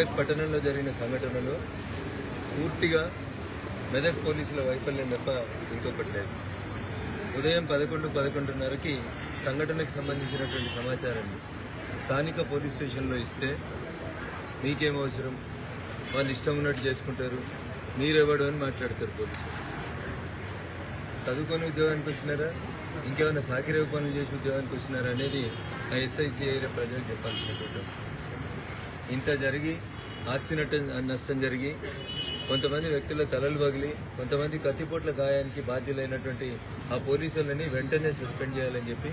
మెదక్ పట్టణంలో జరిగిన సంఘటనలో పూర్తిగా మెదక్ పోలీసుల వైఫల్యం తప్ప ఇంకొకటి లేదు. ఉదయం పదకొండు పదకొండున్నరకి సంఘటనకు సంబంధించినటువంటి సమాచారాన్ని స్థానిక పోలీస్ స్టేషన్లో ఇస్తే మీకేం అవసరం? వాళ్ళు ఇష్టం ఉన్నట్టు చేసుకుంటారు. మీరెవడు అని మాట్లాడతారు పోలీసులు. చదువుకొని ఉద్యోగానికి వచ్చినారా? ఇంకేమైనా సాకిరేవు పనులు చేసి ఉద్యోగానికి వచ్చినారా అనేది ఆ ఎస్ఐసిఐ ప్రజలకు చెప్పాల్సినటువంటి అవసరం. ఇంత జరిగి ఆస్తి నష్టం నష్టం జరిగి కొంతమంది వ్యక్తుల తలలు పగిలి కొంతమంది కత్తిపోట్ల గాయానికి బాధ్యులైనటువంటి ఆ పోలీసులని వెంటనే సస్పెండ్ చేయాలని చెప్పి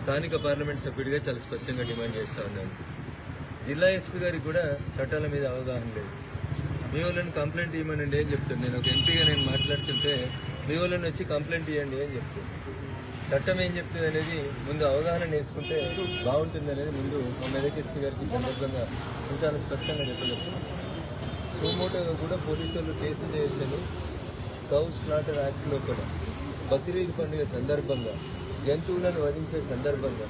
స్థానిక పార్లమెంట్ సభ్యుడిగా చాలా స్పష్టంగా డిమాండ్ చేస్తా ఉన్నాను. జిల్లా ఎస్పీ గారికి కూడా చట్టాల మీద అవగాహన లేదు. మీ వాళ్ళని కంప్లైంట్ ఇవ్వమనండి అని చెప్తాను. నేను ఒక ఎంపీగా నేను మాట్లాడుతుంటే మీ వాళ్ళని వచ్చి కంప్లైంట్ ఇవ్వండి అని చెప్తాను. చట్టం ఏం చెప్తుంది అనేది ముందు అవగాహన నేర్చుకుంటే బాగుంటుంది అనేది ముందు మా మెదక్ ఎస్పీ గారికి సందర్భంగా చాలా స్పష్టంగా చెప్పగలుగుతున్నాను సోమోటో కూడా పోలీసులు కేసు కేసులు చేయొచ్చని కౌ స్లాటర్ యాక్ట్ లోపల బక్రీద్ పండుగ సందర్భంగా జంతువులను వధించే సందర్భంగా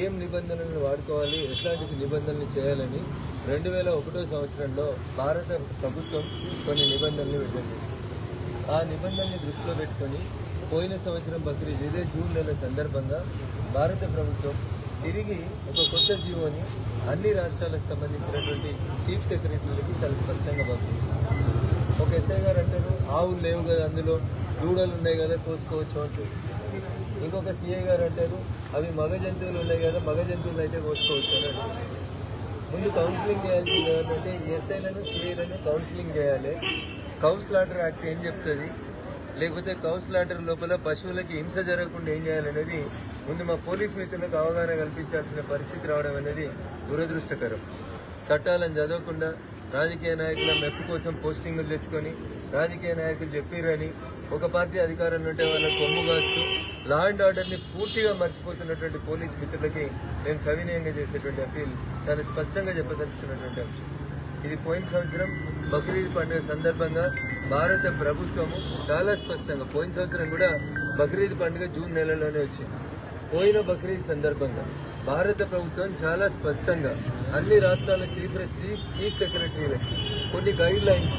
ఏం నిబంధనలను వాడుకోవాలి ఎట్లాంటి నిబంధనలు చేయాలని రెండు వేల ఒకటో సంవత్సరంలో భారత ప్రభుత్వం కొన్ని నిబంధనలు విడుదల చేసింది. ఆ నిబంధనని దృష్టిలో పెట్టుకొని పోయిన సంవత్సరం బక్రీద్ ఇదే జూన్ నెల సందర్భంగా భారత ప్రభుత్వం తిరిగి ఒక కొత్త జీవోని అన్ని రాష్ట్రాలకు సంబంధించినటువంటి చీఫ్ సెక్రటరీలకి చాలా స్పష్టంగా పంపించింది ఒక ఎస్ఐ గారు అంటారు ఆవులు లేవు కదా అందులో దూడలు ఉన్నాయి కదా కోసుకోవచ్చు అంటారు ఇంకొక సిఐ గారు అంటారు అవి మగ జంతువులు ఉన్నాయి కదా మగ జంతువులు అయితే కోసుకోవచ్చు అని అంటారు. ముందు కౌన్సిలింగ్ చేయాల్సింది ఏంటంటే ఎస్ఐలను సీఏలను కౌన్సిలింగ్ చేయాలి. కౌన్సిలాటర్ యాక్ట్ ఏం చెప్తుంది? లేకపోతే కౌన్సిలాటర్ లోపల పశువులకి హింస జరగకుండా ఏం చేయాలనేది ముందు మా పోలీస్ మిత్రులకు అవగాహన కల్పించాల్సిన పరిస్థితి రావడం అనేది దురదృష్టకరం. చట్టాలను చదవకుండా రాజకీయ నాయకుల మెప్పు కోసం పోస్టింగులు తెచ్చుకొని రాజకీయ నాయకులు చెప్పిరని ఒక పార్టీ అధికారంలో ఉంటే వాళ్ళ కొమ్ము కాస్తూ లా అండ్ ఆర్డర్ని పూర్తిగా మర్చిపోతున్నటువంటి పోలీస్ మిత్రులకి నేను సవినయంగా చేసేటువంటి అప్పీల్ చాలా స్పష్టంగా చెప్పదలుచుకున్నటువంటి అంశం. ఇది పోయిన సంవత్సరం బక్రీద్ పండుగ సందర్భంగా భారత ప్రభుత్వము చాలా స్పష్టంగా పోయిన సంవత్సరం కూడా బక్రీద్ పండుగ జూన్ నెలలోనే వచ్చింది. పోయిన బక్రీద్ సందర్భంగా భారత ప్రభుత్వం చాలా స్పష్టంగా అన్ని రాష్ట్రాల చీఫ్ చీఫ్ సెక్రటరీలకి కొన్ని గైడ్ లైన్స్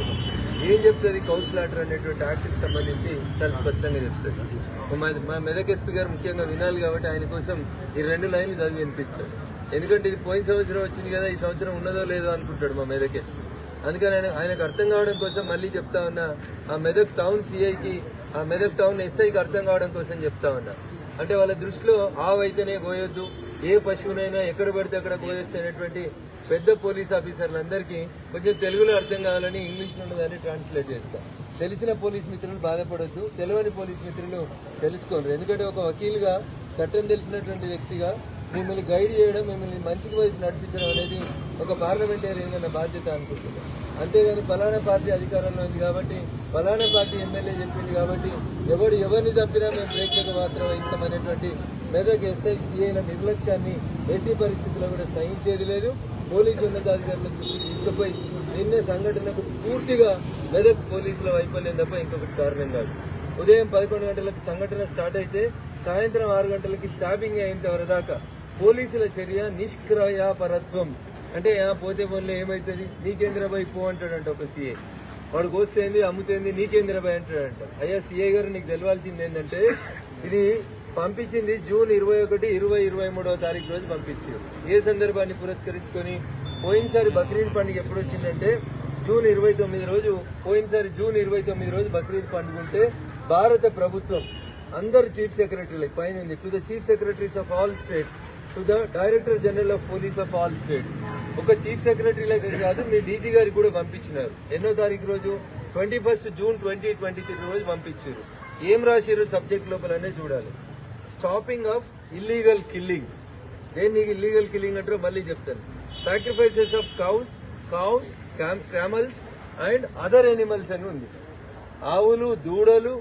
ఏం చెప్తుంది కౌన్సిలాటర్ అనేటువంటి యాక్ట్కి సంబంధించి చాలా స్పష్టంగా చెప్తుంది. మా మా మెదక్ ఎస్పీ గారు ముఖ్యంగా వినాలి కాబట్టి ఆయన కోసం ఈ రెండు లైన్లు చదివి వినిపిస్తాడు. ఎందుకంటే ఇది పోయిన సంవత్సరం వచ్చింది కదా ఈ సంవత్సరం ఉన్నదో లేదో అనుకుంటాడు మా మెదక్ ఎస్పీ అందుకని ఆయన ఆయనకు అర్థం కావడం కోసం మళ్ళీ చెప్తా ఉన్నా ఆ మెదక్ టౌన్ సిఐకి ఆ మెదక్ టౌన్ ఎస్ఐకి అర్థం కావడం కోసం చెప్తా ఉన్నా. అంటే వాళ్ళ దృష్టిలో ఆవు అయితేనే పోయొద్దు ఏ పశువునైనా ఎక్కడ పడితే అక్కడ పోయొచ్చు అనేటువంటి పెద్ద పోలీస్ ఆఫీసర్లందరికీ కొంచెం తెలుగులో అర్థం కావాలని ఇంగ్లీష్లో ఉన్నదాన్ని ట్రాన్స్లేట్ చేస్తా. తెలిసిన పోలీస్ మిత్రులు బాధపడొద్దు తెలియని పోలీస్ మిత్రులు తెలుసుకోండి. ఎందుకంటే ఒక వకీలుగా చట్టం తెలిసినటువంటి వ్యక్తిగా మిమ్మల్ని గైడ్ చేయడం మిమ్మల్ని మంచికి వైపు నడిపించడం అనేది ఒక పార్లమెంటేరియన్ అన్న బాధ్యత అనుకుంటున్నాను అంతేగాని ఫలానా పార్టీ అధికారంలో ఉంది కాబట్టి ఫలానా పార్టీ ఎమ్మెల్యే చెప్పింది కాబట్టి ఎవడు ఎవరిని చంపినా మేము ప్రేక్షక పాత్ర వహిస్తామనేటువంటి మెదక్ ఎస్ఐ సిఐల నిర్లక్ష్యాన్ని ఎట్టి పరిస్థితుల్లో కూడా సహించేది లేదు. పోలీసు ఉన్నతాధికారులకు తీసుకుపోయి నిన్నే సంఘటనకు పూర్తిగా మెదక్ పోలీసుల వైఫల్యం తప్ప ఇంకొకటి కారణం కాదు. ఉదయం పదకొండు గంటలకు సంఘటన స్టార్ట్ అయితే సాయంత్రం ఆరు గంటలకి స్టాపింగ్ అయిన వరదాకా పోలీసుల చర్య నిష్క్రయాపరత్వం. అంటే పోతే పోన్లే ఏమవుతుంది నీకేంద్రబాయ్ పో అంటాడంట ఒక సీఏ వాడు కోస్తేంది అమ్ముతేంది నీకేంద్రబాయ్ అంటాడంట. అయ్యా సీఏ గారు నీకు తెలవాల్సింది ఏంటంటే ఇది పంపించింది జూన్ ఇరవై ఒకటి ఇరవై ఇరవై మూడవ తారీఖు రోజు పంపించారు. ఏ సందర్భాన్ని పురస్కరించుకొని? పోయినసారి బక్రీద్ పండుగ ఎప్పుడు వచ్చిందంటే జూన్ ఇరవై తొమ్మిది రోజు పోయినసారి జూన్ ఇరవై తొమ్మిది రోజు బక్రీద్ పండుగ ఉంటే భారత ప్రభుత్వం అందరు చీఫ్ సెక్రటరీలకు పైన ఉంది to the chief secretaries of all states to the director general of police of all states. ఒక చీఫ్ సెక్రటరీ లాగా కాదు మీ డీజీ గారికి కూడా పంపించినారు. ఎన్నో తారీఖు రోజు? Twenty first June twenty twenty three రోజు పంపించారు. ఏం రాసిరు సబ్జెక్ట్ లోపలనే చూడాలి. Stopping of illegal killing. దేన్ని ఇల్లీగల్ కిల్లింగ్ అంటారో మళ్ళీ చెప్తాను. Sacrifices of cows cows camels and other animals అని ఉంది. ఆవులు దూడలు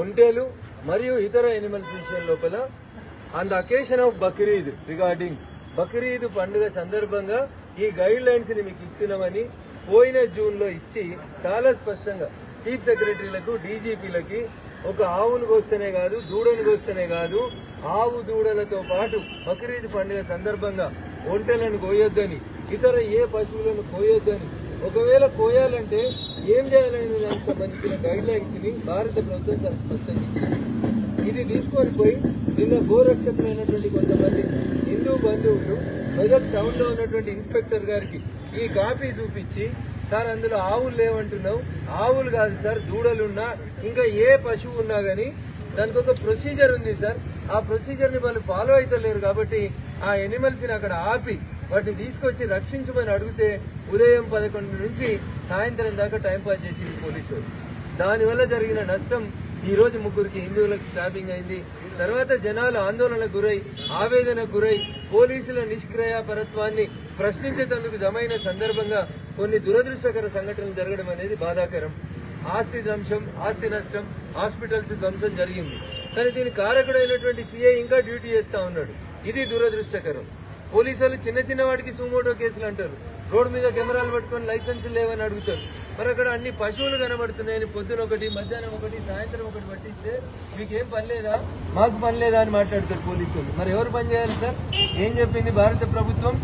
ఒంటెలు మరియు ఇతర ఎనిమల్స్ విషయం లోపల on the occasion of Bakrid regarding Bakrid పండుగ సందర్భంగా ఈ గైడ్ లైన్స్ని మీకు ఇస్తున్నామని పోయిన జూన్లో ఇచ్చి చాలా స్పష్టంగా చీఫ్ సెక్రటరీలకు డీజీపీలకి ఒక ఆవును కోస్తేనే కాదు దూడను కోస్తేనే కాదు ఆవు దూడలతో పాటు బక్రీద్ పండుగ సందర్భంగా ఒంటెలను కోయొద్దని ఇతర ఏ పశువులను కోయొద్దని ఒకవేళ కోయాలంటే ఏం చేయాలనే దానికి సంబంధించిన గైడ్ లైన్స్ని భారత ప్రభుత్వం చాలా స్పష్టంగా ఇచ్చింది. ఇది తీసుకొని పోయి నిన్న గోరక్షకులైనటువంటి కొంతమంది హిందూ బంధువులు మెదక్ టౌన్లో ఉన్నటువంటి ఇన్స్పెక్టర్ గారికి ఈ కాపీ చూపించి సార్ అందులో ఆవులు లేవంటున్నావు. ఆవులు కాదు సార్ దూడలున్నా ఇంకా ఏ పశువు ఉన్నా కానీ దానికి ఒక ప్రొసీజర్ ఉంది సార్. ఆ ప్రొసీజర్ని వాళ్ళు ఫాలో అవుతలేరు కాబట్టి ఆ ఎనిమల్స్ని అక్కడ ఆపి వాటిని తీసుకొచ్చి రక్షించమని అడిగితే ఉదయం పదకొండు నుంచి సాయంత్రం దాకా టైంపాస్ చేసింది పోలీసు దానివల్ల జరిగిన నష్టం ఈ రోజు ముగ్గురికి హిందువులకు స్టాబింగ్ అయింది. తర్వాత జనాలు ఆందోళనకు గురై ఆవేదనకు గురై పోలీసుల నిష్క్రియాపరత్వాన్ని ప్రశ్నించేందుకు జమైన సందర్భంగా కొన్ని దురదృష్టకర సంఘటనలు జరగడం అనేది బాధాకరం. ఆస్తి ధ్వంసం ఆస్తి నష్టం హాస్పిటల్స్ ధ్వంసం జరిగింది. కానీ దీని కారకుడైనటువంటి సీఐ ఇంకా డ్యూటీ చేస్తా ఉన్నాడు. ఇది దురదృష్టకరం. పోలీసులు చిన్న చిన్న వాటికి సుమోటో కేసులు అంటారు. రోడ్డు మీద కెమెరాలు పట్టుకొని లైసెన్స్ లేవని అడుగుతారు. మరి అక్కడ అన్ని పశువులు కనబడుతున్నాయని పొద్దున ఒకటి మధ్యాహ్నం ఒకటి సాయంత్రం ఒకటి పట్టిస్తే మీకేం పని లేదా? మాకు పని లేదా అని మాట్లాడతారు పోలీసులు. మరి ఎవరు పని చేయాలి సార్? ఏం చెప్పింది భారత ప్రభుత్వం?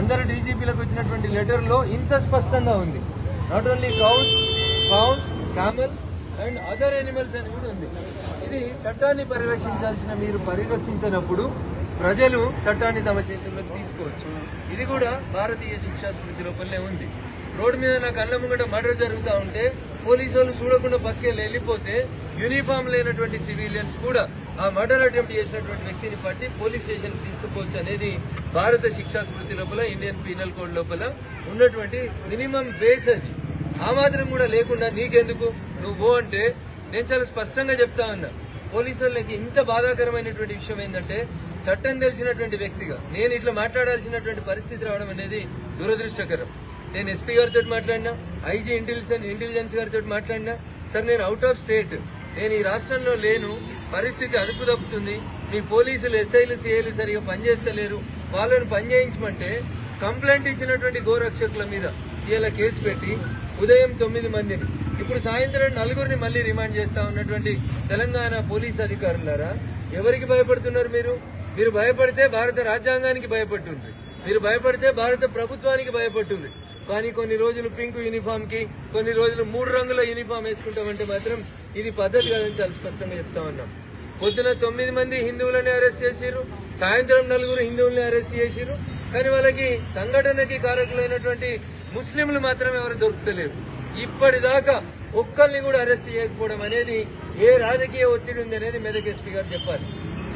అందరు డీజీపీలకు వచ్చినటువంటి లెటర్లో ఇంత స్పష్టంగా ఉంది. Not only cows cows camels and other animals అని కూడా ఉంది. ఇది చట్టాన్ని పరిరక్షించాల్సిన మీరు పరిరక్షించినప్పుడు ప్రజలు చట్టాన్ని తమ చేతుల్లోకి తీసుకోవచ్చు. ఇది కూడా భారతీయ శిక్షా స్మృతి లోపలనే ఉంది. రోడ్డు మీద నా కళ్ళ ముంగట మర్డర్ జరుగుతూ ఉంటే పోలీసు వాళ్ళు చూడకుండా బతికేళ్ళు వెళ్ళిపోతే యూనిఫామ్ లేనటువంటి సివిలియన్స్ కూడా ఆ మర్డర్ అటెంప్ట్ చేసినటువంటి వ్యక్తిని పట్టి పోలీస్ స్టేషన్ తీసుకుపోవచ్చు అనేది భారత శిక్షా స్మృతి లోపల ఇండియన్ పీనల్ కోడ్ లోపల ఉన్నటువంటి మినిమం బేస్ అది. ఆ మాత్రం కూడా లేకుండా నీకెందుకు? నువ్వు అంటే నేను చాలా స్పష్టంగా చెప్తా ఉన్నా. పోలీసు వాళ్ళకి ఇంత బాధాకరమైనటువంటి విషయం ఏంటంటే చట్టం తెలిసినటువంటి వ్యక్తిగా నేను ఇట్లా మాట్లాడాల్సినటువంటి పరిస్థితి రావడం అనేది దురదృష్టకరం. నేను ఎస్పీ గారితో మాట్లాడినా ఐజీ ఇంటెలిజెన్స్ ఇంటెలిజెన్స్ గారితో మాట్లాడినా సార్ నేను అవుట్ ఆఫ్ స్టేట్ నేను ఈ రాష్ట్రంలో లేను పరిస్థితి అదుపు తప్పుతుంది. మీ పోలీసులు ఎస్ఐలు సిఐలు సరిగా పనిచేస్తలేరు. వాళ్ళని పనిచేయించమంటే కంప్లైంట్ ఇచ్చినటువంటి గోరక్షకుల మీద ఇలా కేసు పెట్టి ఉదయం తొమ్మిది మందిని. ఇప్పుడు సాయంత్రం నలుగురిని మళ్ళీ రిమాండ్ చేస్తా ఉన్నటువంటి తెలంగాణ పోలీస్ అధికారులారా ఎవరికి భయపడుతున్నారు మీరు? మీరు భయపడితే భారత రాజ్యాంగానికి భయపడుతుంది. మీరు భయపడితే భారత ప్రభుత్వానికి భయపడుతుంది. కానీ కొన్ని రోజులు పింక్ యూనిఫామ్కి కొన్ని రోజులు మూడు రంగుల యూనిఫామ్ వేసుకుంటామంటే మాత్రం ఇది పద్ధతి కాదని చాలా స్పష్టంగా చెప్తా ఉన్నాం. పొద్దున తొమ్మిది మంది హిందువులని అరెస్ట్ చేసిరు సాయంత్రం నలుగురు హిందువుల్ని అరెస్ట్ చేసిరు కానీ వాళ్ళకి సంఘటనకి కారకులైనటువంటి ముస్లింలు మాత్రం ఎవరు దొరుకుతలేరు. ఇప్పటిదాకా ఒక్కరిని కూడా అరెస్ట్ చేయకపోవడం అనేది ఏ రాజకీయ ఒత్తిడి ఉంది అనేది మెదక్ ఎస్పీ గారు చెప్పాలి.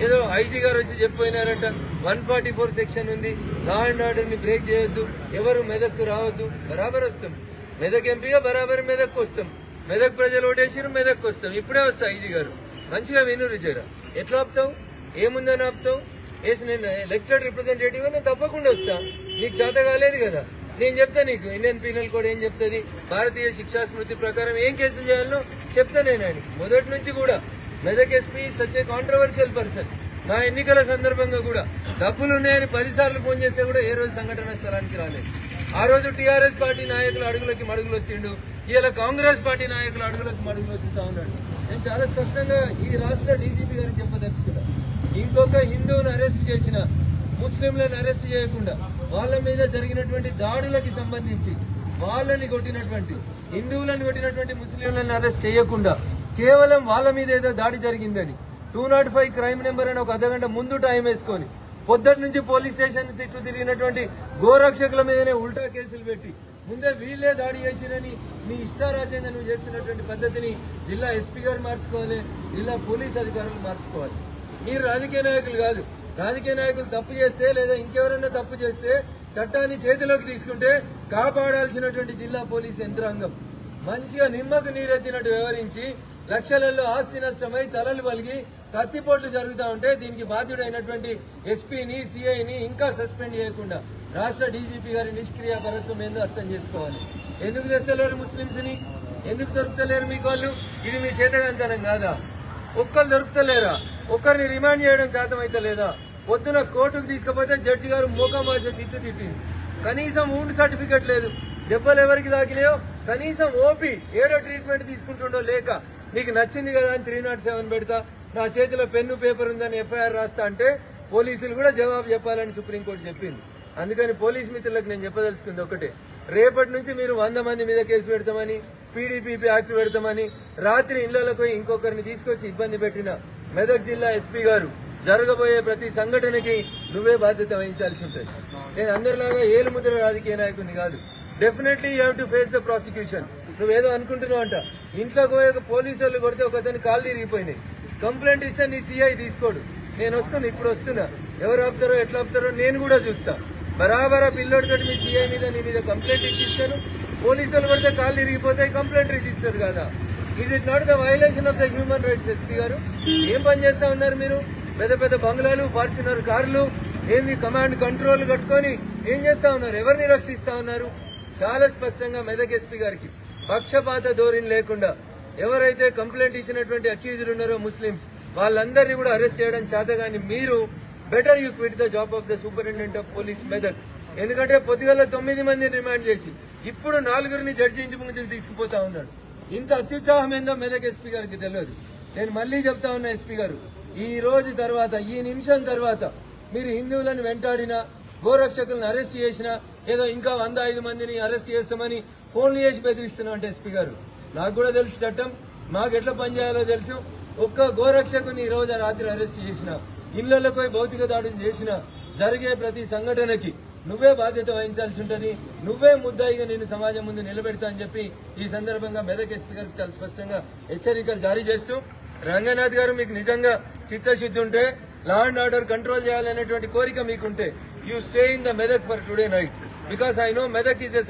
ఏదో ఐజీ గారు వచ్చి చెప్పిపోయినారట వన్ ఫార్టీ ఫోర్ సెక్షన్ ఉంది. లా అండ్ బ్రేక్ చేయొద్దు. ఎవరు మెదక్కు రావద్దు. బరాబర్ వస్తాం. మెదక్ ఎంపీగా బరాబర్ మెదక్కు వస్తాం. మెదక్ ప్రజలు ఓటేసారు మెదక్కు వస్తాం. ఇప్పుడే వస్తా ఐజీ గారు. మంచిగా విను జర ఎట్లా ఆపుతావు? ఏముందని ఆపుతావు? వేసి నేను ఎలక్టెడ్ రిప్రజెంటేటివ్గా నేను తప్పకుండా వస్తా. నీకు చేత కాలేదు కదా. నేను చెప్తా నీకు. ఇండియన్ పీనల్ కోడ్ ఏం చెప్తుంది? భారతీయ శిక్షా స్మృతి ప్రకారం ఏం కేసులు చేయాలో చెప్తా నేను ఆయన మొదటి నుంచి కూడా Medak SP such a controversial person నా ఎన్నికల సందర్భంగా కూడా డబ్బులు ఉన్నాయని పదిసార్లు ఫోన్ చేస్తే కూడా ఏ రోజు సంఘటన స్థలానికి రాలేదు. ఆ రోజు టీఆర్ఎస్ పార్టీ నాయకుల అడుగులకి మడుగులు వచ్చిండు ఇలా కాంగ్రెస్ పార్టీ నాయకుల అడుగులకు మడుగులు వచ్చుతా ఉన్నాడు. నేను చాలా స్పష్టంగా ఈ రాష్ట్ర డీజీపీ గారికి చెప్పదలుచుకున్నా. ఇంకొక హిందువుని అరెస్ట్ చేసిన ముస్లింలను అరెస్ట్ చేయకుండా వాళ్ళ మీద జరిగినటువంటి దాడులకి సంబంధించి వాళ్ళని కొట్టినటువంటి హిందువులను కొట్టినటువంటి ముస్లింలను అరెస్ట్ చేయకుండా కేవలం వాళ్ళ మీద ఏదో దాడి జరిగిందని two not five crime number అని ఒక అర్ధగంట ముందు టైం వేసుకొని పొద్దుటి నుంచి పోలీస్ స్టేషన్ తిట్టు తిరిగినటువంటి గోరక్షకుల మీదనే ఉల్టా కేసులు పెట్టి ముందే వీళ్ళే దాడి చేసిరని మీ ఇష్టారాజ్యంగా నువ్వు చేస్తున్నటువంటి పద్ధతిని జిల్లా ఎస్పీ గారు మార్చుకోవాలి జిల్లా పోలీస్ అధికారులు మార్చుకోవాలి. మీరు రాజకీయ నాయకులు కాదు. రాజకీయ నాయకులు తప్పు చేస్తే లేదా ఇంకెవరైనా తప్పు చేస్తే చట్టాన్ని చేతిలోకి తీసుకుంటే కాపాడాల్సినటువంటి జిల్లా పోలీస్ యంత్రాంగం మంచిగా నిమ్మకు నీరెత్తినట్టు వ్యవహరించి లక్షలలో ఆస్తి నష్టమై తలలు వలిగి కత్తిపోట్లు జరుగుతూ ఉంటే దీనికి బాధ్యుడైనటువంటి ఎస్పీని సిఐని ఇంకా సస్పెండ్ చేయకుండా రాష్ట్ర డీజీపీ గారి నిష్క్రియ పరత్వం ఏందో అర్థం చేసుకోవాలి. ఎందుకు తెస్తలేరు ముస్లింస్ని ఎందుకు దొరుకుతలేరు మీకు వాళ్ళు? ఇది మీ చేతగంతనం కాదా? ఒక్కరు దొరుకుతలేరా? ఒక్కరిని రిమాండ్ చేయడం శాతం లేదా పొద్దున కోర్టుకు తీసుకుపోతే జడ్జి గారు మోకామాష తిట్టు తిట్టింది. కనీసం ఊండ్ సర్టిఫికెట్ లేదు. దెబ్బలు ఎవరికి తాకినాయో కనీసం ఓపీ ఏడో ట్రీట్మెంట్ తీసుకుంటుండో లేక నీకు నచ్చింది కదా అని త్రీ నాట్ సెవెన్ పెడతా? నా చేతిలో పెన్ను పేపర్ ఉందని ఎఫ్ఐఆర్ రాస్తా అంటే పోలీసులు కూడా జవాబు చెప్పాలని సుప్రీంకోర్టు చెప్పింది. అందుకని పోలీస్ మిత్రులకు నేను చెప్పదలుచుకుంది ఒకటే. రేపటి నుంచి మీరు వంద మంది మీద కేసు పెడతామని పీడీపీపీ యాక్ట్ పెడతామని రాత్రి ఇళ్ళలోకి పోయి ఇంకొకరిని తీసుకొచ్చి ఇబ్బంది పెట్టిన మెదక్ జిల్లా ఎస్పీ గారు జరగబోయే ప్రతి సంఘటనకి నువ్వే బాధ్యత వహించాల్సి ఉంటుంది. నేను అందరిలాగా ఏలు ముద్ర రాజకీయ నాయకుడిని కాదు. Definitely you to face the prosecution నువ్వేదో అనుకుంటున్నావు అంట. ఇంట్లోకి పోయే ఒక పోలీసు వాళ్ళు కొడితే ఒక అతని కాళ్ళు తిరిగిపోయినాయి. కంప్లైంట్ ఇస్తే నీ సిఐ తీసుకోడు. నేను వస్తున్నా ఇప్పుడు వస్తున్నా. ఎవరు ఆపుతారో ఎట్లా ఆపుతారో నేను కూడా చూస్తా. బరాబరా పిల్లోడితోటి మీ సిఐ మీద నీ మీద కంప్లైంట్ ఇచ్చిస్తాను పోలీసులు పడితే కాళ్ళు ఇరిగిపోతే కంప్లైంట్ రిజిస్టర్ కదా? Is it not the violation of the human rights SP గారు? ఏం పని చేస్తా ఉన్నారు మీరు? పెద్ద పెద్ద బంగ్లాలు ఫార్చునర్ కార్లు ఏంది కమాండ్ కంట్రోల్ కట్టుకొని ఏం చేస్తా ఉన్నారు? ఎవరిని రక్షిస్తా ఉన్నారు? చాలా స్పష్టంగా మెదక్ ఎస్పీ గారికి. పక్షపాత ధోరణి లేకుండా ఎవరైతే కంప్లైంట్ ఇచ్చినటువంటి అక్యూజ్డ్ ఉన్నారో ముస్లిమ్స్ వాళ్ళందరినీ కూడా అరెస్ట్ చేయడం చేతగాని మీరు better you quit the job of the superintendent of police Medak. ఎందుకంటే పొద్దుగల తొమ్మిది మందిని రిమాండ్ చేసి ఇప్పుడు నాలుగురిని జడ్జి ఇంటి ముందుకు తీసుకుపోతా ఉన్నాడు. ఇంత అత్యుత్సాహం ఏందో మెదక్ ఎస్పీ గారికి తెలియదు. నేను మళ్ళీ చెప్తా ఉన్నా ఎస్పీ గారు ఈ రోజు తర్వాత ఈ నిమిషం తర్వాత మీరు హిందువులను వెంటాడినా గోరక్షకులను అరెస్ట్ చేసినా ఏదో ఇంకా వంద ఐదు మందిని అరెస్ట్ చేస్తామని ఫోన్లు చేసి బెదిరిస్తున్నాం అంటే ఎస్పీ గారు. నాకు కూడా తెలుసు చట్టం. మాకు ఎట్లా పనిచేయాలో తెలుసు. ఒక్క గోరక్షకుని ఈ రోజు రాత్రి అరెస్ట్ చేసిన. ఇళ్ళలో పోయి భౌతిక దాడులు చేసిన. జరిగే ప్రతి సంఘటనకి నువ్వే బాధ్యత వహించాల్సి ఉంటుంది. నువ్వే ముద్దాయిగా నేను సమాజం ముందు నిలబెడతా అని చెప్పి ఈ సందర్భంగా మెదక్ ఎస్పీ గారికి చాలా స్పష్టంగా హెచ్చరికలు జారీ చేస్తూ రంగనాథ్ గారు మీకు నిజంగా చిత్తశుద్ధి ఉంటే లా అండ్ ఆర్డర్ కంట్రోల్ చేయాలనేటువంటి కోరిక మీకుంటే you stay in the Medak for today night because I know Medak is a